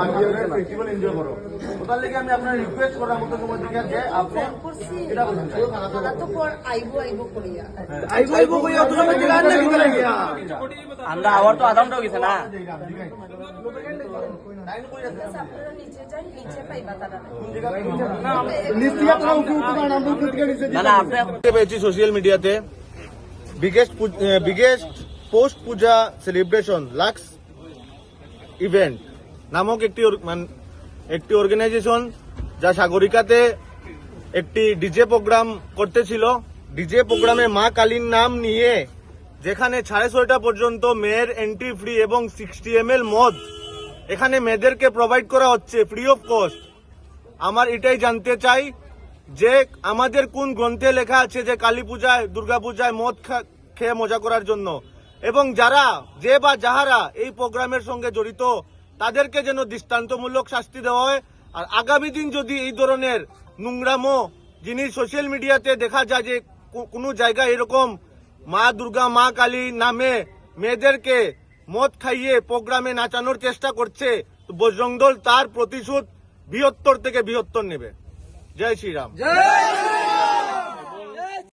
Festival enjoy করো। ওটার লেগে আমি আপনার রিকোয়েস্ট করার মতো তোমার দিকে যে আপনি এটা বলুন। ওরা তো পর আইবো আইবো করিয়া। আইবো আইবো কইয়া তো আমি দিলাম না দিতে লাগে আমরা আবার তো আদামটা গেছে না? আপনারা নিচে যাই নিচে পাইবা তারা। না না আপনি দেখতে পেয়েছি সোশ্যাল মিডিয়াতে biggest biggest post puja celebration Lux event নামক একটি অর- একটি অর্গানাইজেশন যা সাগরিকাতে একটি ডিজে প্রোগ্রাম করতেছিল। ডিজে প্রোগ্রামে মা কালীর নাম নিয়ে যেখানে সাড়ে ছয়টা পর্যন্ত মেয়ের এন্ট্রি ফ্রি এবং সিক্সটি এম এল মদ। এখানে মেয়েদেরকে প্রোভাইড করা হচ্ছে ফ্রি অফ কস্ট আমার এটাই জানতে চাই যে আমাদের কোন গ্রন্থে লেখা আছে যে কালী পূজায়, দুর্গা পূজায় মদ খেয়ে মজা করার জন্য। এবং যারা যে বা যাহারা এই প্রোগ্রামের সঙ্গে জড়িত তাদেরকে যেন দৃষ্টান্তমূলক শাস্তি দেওয়া হয়। আর আগামী দিন যদি এই ধরনের নোংরামো জিনিস সোশ্যাল মিডিয়াতে দেখা যায় যে কোনো জায়গায় এরকম মা দুর্গা, মা কালী নামে মেয়েদেরকে মদ খাইয়ে প্রোগ্রামে নাচানোর চেষ্টা করছে বজরং দল তার প্রতিশোধ বৃহত্তর থেকে বৃহত্তর নেবে। জয় শ্রীরাম!